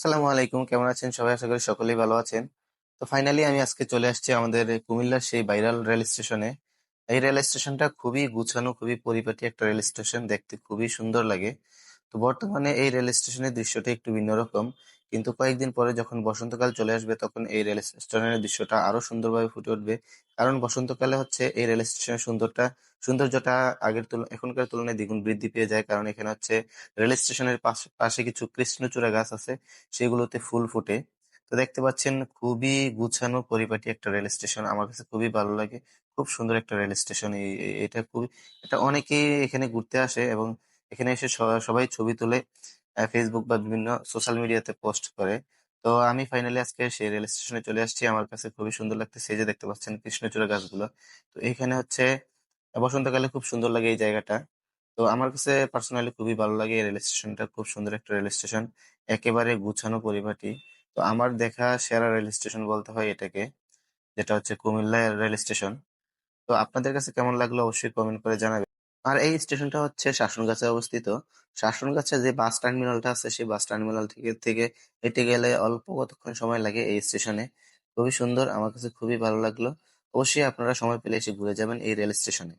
আসসালামু আলাইকুম, কেমন আছেন সবাই? আশা করি সকলেই ভালো আছেন। তো ফাইনালি আমি আজকে চলে আসছি আমাদের কুমিল্লার সেই ভাইরাল রেল স্টেশনে এই রেল স্টেশনটা খুবই গুছানো, খুবই পরিপাটি একটা রেল স্টেশন দেখতে খুবই সুন্দর লাগে। বর্তমানে এই রেল স্টেশনের দৃশ্যটা একটু ভিন্ন রকম। কিন্তু কয়েকদিন পরে যখন বসন্তকাল চলে আসবে, তখন এই রেল স্টেশনের দৃশ্যটা আরও সুন্দরভাবে ফুটে উঠবে। কারণ বসন্তকালে হচ্ছে এই রেল স্টেশনের সুন্দরটা সৌন্দর্যটা আগের তুলনা এখনকার তুলনায় দ্বিগুণ বৃদ্ধি পেয়ে যায়। কারণ এখানে হচ্ছে রেল স্টেশনের পাশে কিছু কৃষ্ণচূড়া গাছ আছে, সেগুলোতে ফুল ফোটে। তো দেখতে পাচ্ছেন খুবই গুছানো, পরিপাটি একটা রেল স্টেশন। আমার কাছে খুবই ভালো লাগে। খুব সুন্দর একটা রেল স্টেশন এটা খুবই, এটা অনেকেই এখানে ঘুরতে আসে এবং এখানে এসে সবাই ছবি তুলে ফেসবুক বা বিভিন্ন সোশ্যাল মিডিয়াতে পোস্ট করে। তো আমি ফাইনালি আজকে সেই রেল স্টেশনে চলে আসছি। আমার কাছে খুবই সুন্দর লাগতেছে। এই যে দেখতে পাচ্ছেন কৃষ্ণচূড়া গাছগুলো। তো এখানে হচ্ছে, বসন্তকালে খুব সুন্দর লাগে এই জায়গাটা। তো আমার কাছে পার্সোনালি খুবই ভালো লাগে এই রেল স্টেশনটা খুব সুন্দর একটা রেল স্টেশন একেবারে গুছানো পরিপাটি। তো আমার দেখা সেরা রেল স্টেশন বলতে হয় এটাকে, যেটা হচ্ছে কুমিল্লা রেল স্টেশন তো আপনাদের কাছে কেমন লাগল অবশ্যই কমেন্ট করে জানাবেন। আর এই স্টেশনটা হচ্ছে শাসনগাছে অবস্থিত। শাসনগাছে যে বাস টার্মিনালটা আছে, সেই বাস টার্মিনাল থেকে থেকে হেঁটে গেলে অল্প কতক্ষণ সময় লাগে এই স্টেশনে? খুবই সুন্দর, আমার কাছে খুবই ভালো লাগল। অবশ্যই আপনারা সময় পেলে এসে ঘুরে যাবেন এই রেল স্টেশনে।